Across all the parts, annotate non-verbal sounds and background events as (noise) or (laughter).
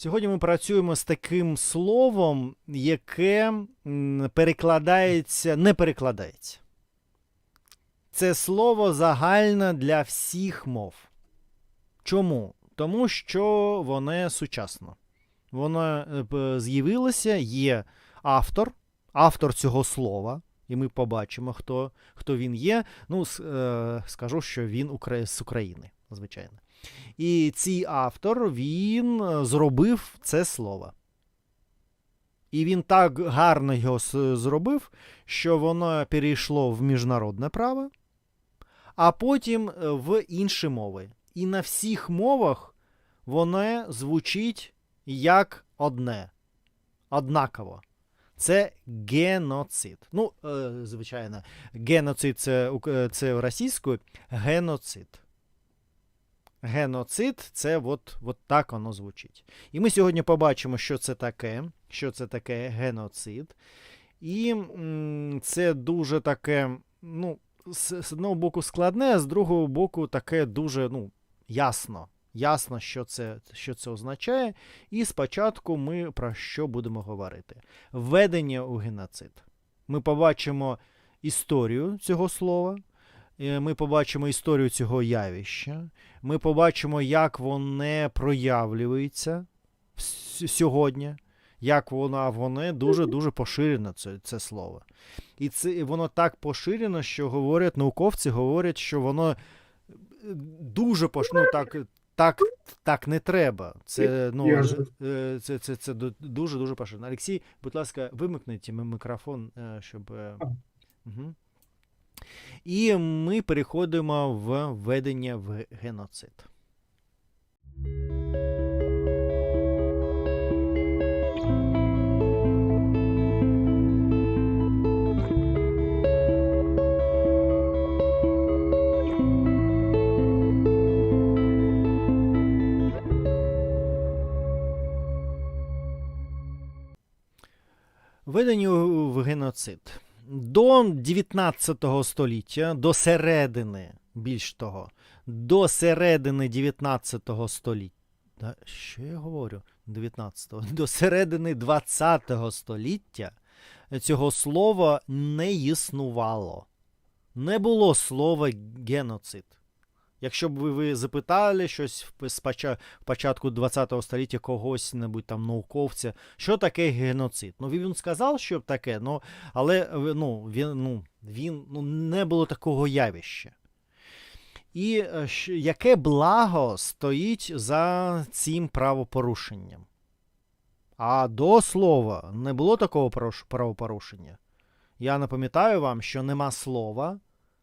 Сьогодні ми працюємо з таким словом, яке перекладається, не перекладається. Це слово загальне для всіх мов. Чому? Тому що воно сучасно. Воно е, з'явилося, є автор, автор цього слова, і ми побачимо, хто, хто він є. Ну, е, скажу, що він з України, звичайно. І цей автор він е, зробив це слово. І він так гарно його зробив, що воно перейшло в міжнародне право, а потім е, в інші мови. І на всіх мовах воно звучить як одне, однаково. Це геноцид. Ну, е, звичайно, геноцид це, це російською, геноцид. Геноцид це от, от так воно звучить. І ми сьогодні побачимо, що це таке, що це таке геноцид. І це дуже таке, ну, з, одного боку складне, а з другого боку таке дуже ну, ясно. Ясно, що це, що це означає. І спочатку ми про що будемо говорити? Введення у геноцид. Ми побачимо історію цього слова, ми побачимо історію цього явища, ми побачимо, як воно проявлюється сьогодні, як воно, воно дуже-дуже поширено, це, це слово. І це, воно так поширено, що говорять, науковці говорять, що воно е, дуже пош... ну, так, так, так не треба. Це, ну, е, це, це, це дуже-дуже поширено. Олексій, будь ласка, вимикніть ми- мікрофон, е, щоб. е, Угу. І ми переходимо в введення в геноцид. Введення в геноцид. До 19 століття, до середини, більш того, до середини 19 століття. Що я говорю? 19-го. До середини 20 століття цього слова не існувало. Не було слова геноцид. Якщо б ви, запитали щось в початку 20 століття когось небудь там науковця, що таке геноцид? Ну він сказав, що таке, ну, але ну, він, ну, він ну, не було такого явища. І е, яке благо стоїть за цим правопорушенням? А до слова, не було такого правопорушення. Я напам'ятаю вам, що нема слова,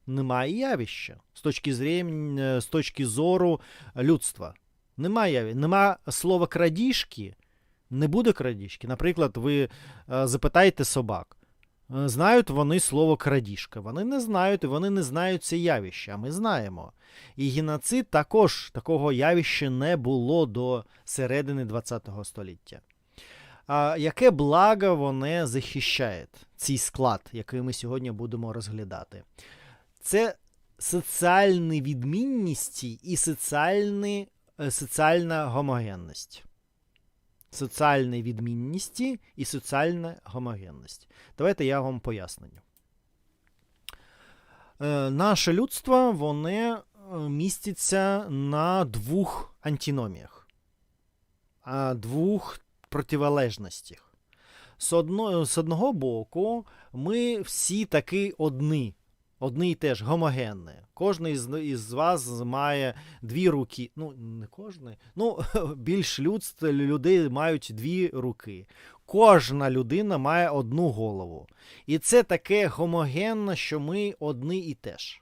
немає явища з точки, зрень, е, з точки зору людства. Немає. Нема слова крадіжки, не буде крадіжки. Наприклад, ви е, запитаєте собак. е, Знають вони слово крадіжка. Вони не знають, і вони не знають це явище, а ми знаємо. І геноцид також такого явища не було до середини ХХ століття. А яке благо вони захищає, цей склад, який ми сьогодні будемо розглядати? Це соціальні відмінності і соціальні, е, соціальна гомогенність. Соціальні відмінності і соціальна гомогенність. Давайте я вам поясню. Е, наше людство воно е, міститься на двох антиноміях, двох противолежностях. З, з одного боку, ми всі таки одні, одні і теж гомогенні. Кожен із, із вас має дві руки. Ну, не кожен. Ну, (laughs) більш людств, людей мають дві руки. Кожна людина має одну голову. І це таке гомогенне, що ми одні і теж.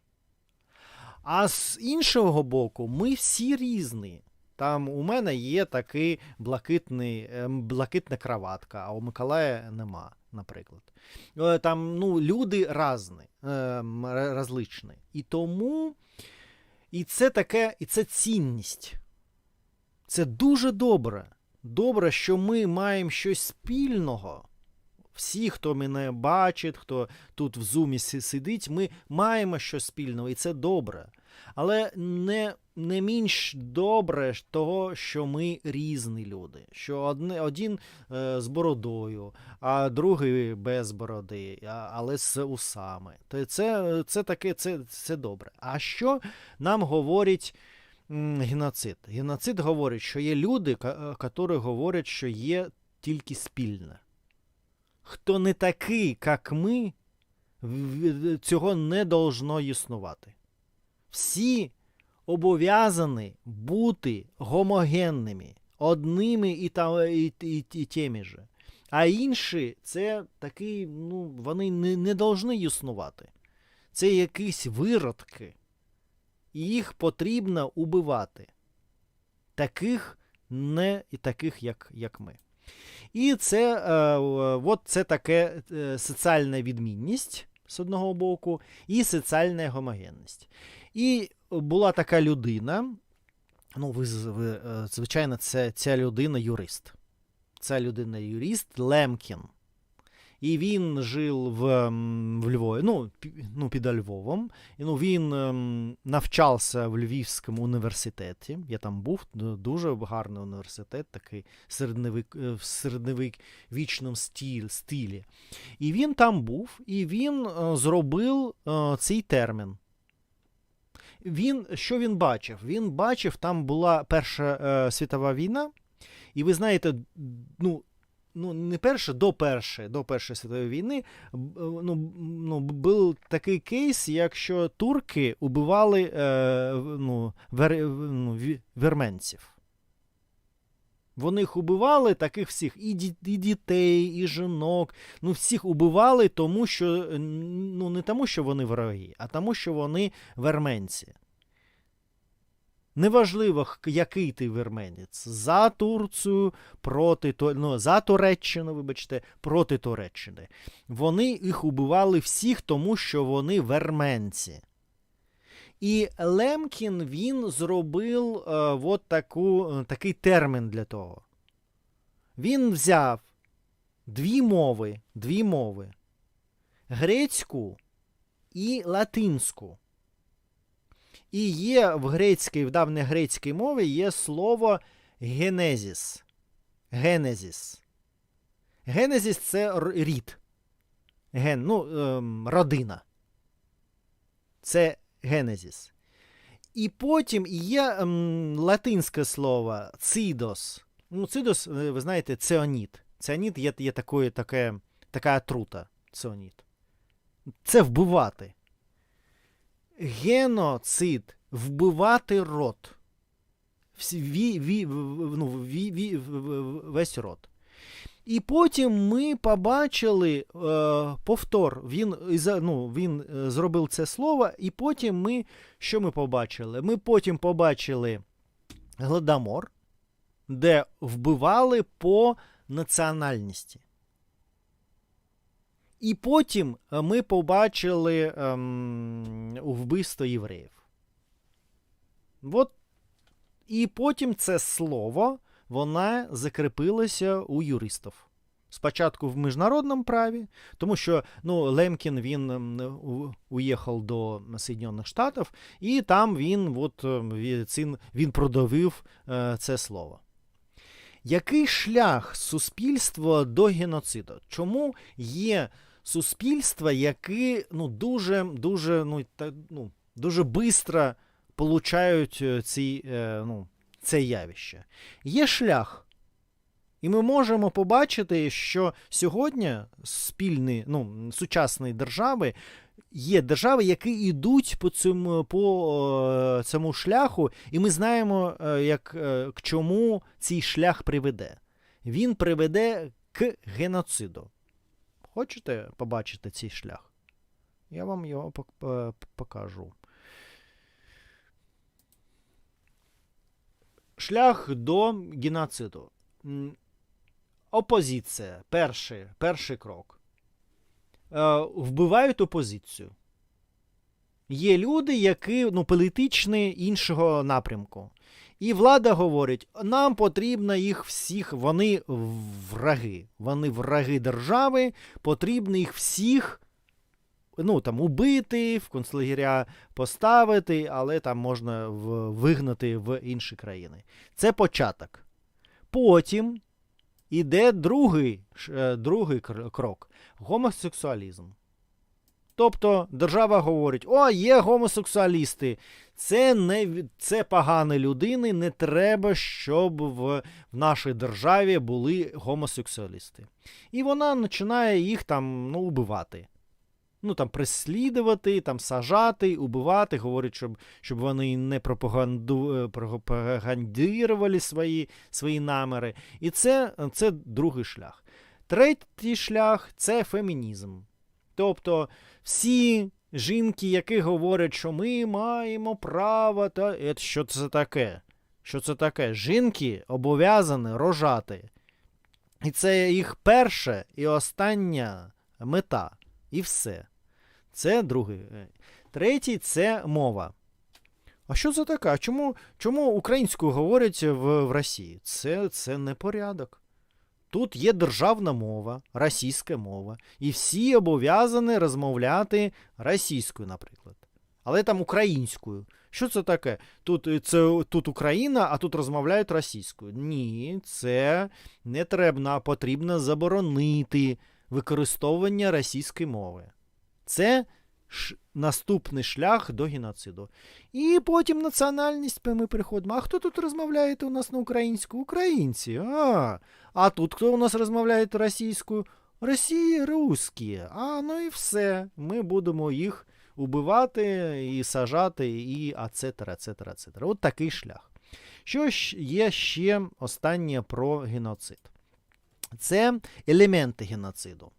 А з іншого боку, ми всі різні. Там у мене є такий блакитний, ем, блакитна краватка, а у Миколая нема, наприклад. Е, Там ну, люди різні, ем, различні. І тому і це таке, і це цінність. Це дуже добре. Добре, що ми маємо щось спільного. Всі, хто мене бачить, хто тут в зумі сидить, ми маємо щось спільного, і це добре. Але не, не менш добре того, що ми різні люди. Що одне, один е, з бородою, а другий без бороди, а, але з усами. То це, це таке, це, це добре. А що нам говорить геноцид? Геноцид говорить, що є люди, які говорять, що є тільки спільне. Хто не такий, як ми, цього не должно існувати. Всі обов'язані бути гомогенними, одними і, та, і, і, і тими же. А інші це такі, ну, вони не, не должны існувати. Це якісь виродки. І їх потрібно убивати. Таких не і таких, як, як ми. І це, е, от це таке е, соціальна відмінність з одного боку, і соціальна гомогенність. І була така людина. Ну, ви, ви е, звичайно, це ця людина юрист. Ця людина юрист Лемкін. І він жив в, в Львові, ну, ну, під Львовом. І, ну, він ем, навчався в Львівському університеті. Я там був, дуже гарний університет, такий середньовік, е, в середньовічному стиль, стилі. І він там був, і він е, зробив е, цей термін. Він, що він бачив? Він бачив, там була Перша е, світова війна, і ви знаєте, ну, ну не перша, до першої, до Першої світової війни е, ну, ну, був такий кейс, якщо турки убивали е, ну, вер, ну, ві- вірменців. Вони їх убивали, таких всіх, і, ді- і дітей, і жінок. Ну, всіх убивали, тому що ну, не тому, що вони вороги, а тому, що вони верменці. Неважливо, який ти вірменець. За Турцію, проти ну, за Туреччину, вибачте, проти Туреччини. Вони їх убивали всіх, тому що вони верменці. І Лемкін він зробив е, от таку, е, такий термін для того. Він взяв дві мови, дві мови грецьку і латинську. І є в грецькій, в давньогрецькій мові є слово генезіс. Генезіс. Генезіс це рід. Ген, ну, ем, родина. Це генезіс. І потім є ем, латинське слово цидос. Ну, цидос, е, ви знаєте, ціоніт. Ціоніт є, є такої, таке, така отрута. Ціоніт. Це вбивати. Геноцид вбивати. Всі, ві, ві, ну, ві, ві, весь род. І потім ми побачили е, повтор. Він, ну, він е, зробив це слово, і потім ми. Що ми побачили? Ми потім побачили Гладомор, де вбивали по національності. І потім е, ми побачили ем, вбивство євреїв. От. І потім це слово вона закріпилася у юристів. Спочатку в міжнародному праві, тому що ну, Лемкін він ем, уїхав до Соєдинених Штатів, і там він, от, він, він продавив е, це слово. Який шлях суспільства до геноциду? Чому є суспільства, які ну, дуже, дуже, ну, та, ну, дуже швидко получають е, ці, е, ну, це явище? Є шлях. І ми можемо побачити, що сьогодні спільні, ну, сучасні держави є держави, які йдуть по цьому, по е, цьому шляху, і ми знаємо, як, к чому цей шлях приведе. Він приведе к геноциду. Хочете побачити цей шлях? Я вам його е, покажу. Шлях до геноциду. Опозиція. Перший, перший крок. Е, вбивають опозицію. Є люди, які ну, політичні іншого напрямку. І влада говорить: нам потрібно їх всіх, вони враги. Вони враги держави, потрібно їх всіх ну, там, убити, в концлагеря поставити, але там можна вигнати в інші країни. Це початок. Потім іде другий, е, другий крок гомосексуалізм. Тобто держава говорить: о, є гомосексуалісти, це не це погані людини, не треба, щоб в, в нашій державі були гомосексуалісти. І вона починає їх там ну, убивати. Ну, там, преслідувати, там, сажати, убивати, говорить, щоб, щоб вони не пропаганду, е, пропагандували свої, свої наміри. І це, це другий шлях. Третій шлях це фемінізм. Тобто всі жінки, які говорять, що ми маємо право, та е, що це таке? Що це таке? Жінки обов'язані рожати. І це їх перша і остання мета. І все. Це другий. Е, Третій це мова. А що це таке? Чому, чому українською говорять в, в Росії? Це, це порядок. Тут є державна мова, російська мова, і всі обов'язані розмовляти російською, наприклад. Але там українською. Що це таке? Тут, е, це, тут Україна, а тут розмовляють російською. Ні, це не треба, потрібно заборонити використовування російської мови. Це ш... наступний шлях до геноциду. І потім національність ми приходимо. А хто тут розмовляє у нас на українську? Українці. А, а тут хто у нас розмовляє російською? Росії русські. А, ну і все. Ми будемо їх убивати і сажати, і ацетера, ацетера, ацетера. От такий шлях. Що є ще останнє про геноцид? Це елементи геноциду.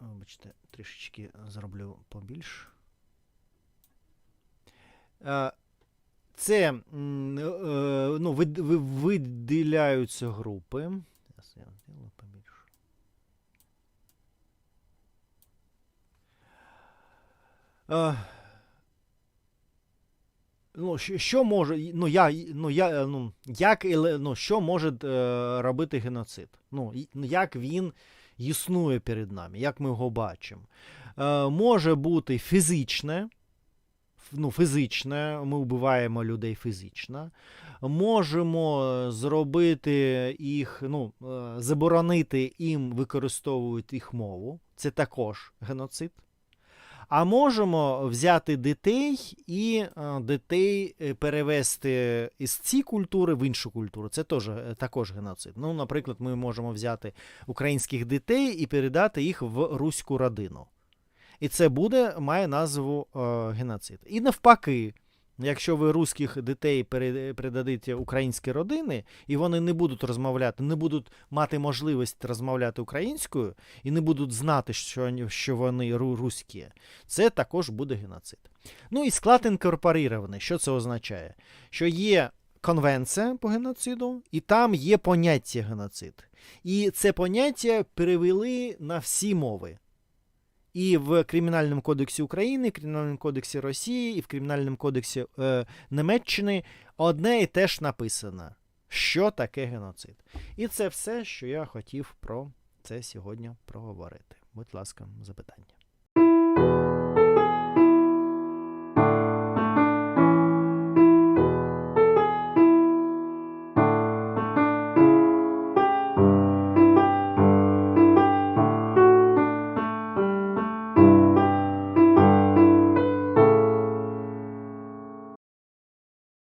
Вибачте, трішечки зроблю побільш. Це е, ну, виділяються групи. Зараз я зроблю побільше. Ну, що, що може, ну, я, ну, я, ну, як, ну, що може е, робити геноцид? Ну, ну, як він існує перед нами, як ми його бачимо? Е, може бути фізичне, ну, фізичне, ми вбиваємо людей фізично. Можемо зробити їх, ну, е, заборонити їм використовувати їх мову. Це також геноцид. А можемо взяти дітей і е, дітей е, перевести із цієї культури в іншу культуру. Це теж, е, також геноцид. Ну, наприклад, ми можемо взяти українських дітей і передати їх в руську родину. І це буде, має назву е, геноцид. І навпаки, якщо ви русських дітей передадите українські родини, і вони не будуть розмовляти, не будуть мати можливість розмовляти українською, і не будуть знати, що, вони- руські, це також буде геноцид. Ну і склад інкорпорований. Що це означає? Що є конвенція по геноциду, і там є поняття геноцид. І це поняття перевели на всі мови. І в Кримінальному кодексі України, в Кримінальному кодексі Росії, і в Кримінальному кодексі е, Німеччини одне і те ж написано, що таке геноцид. І це все, що я хотів про це сьогодні проговорити. Будь ласка, запитання.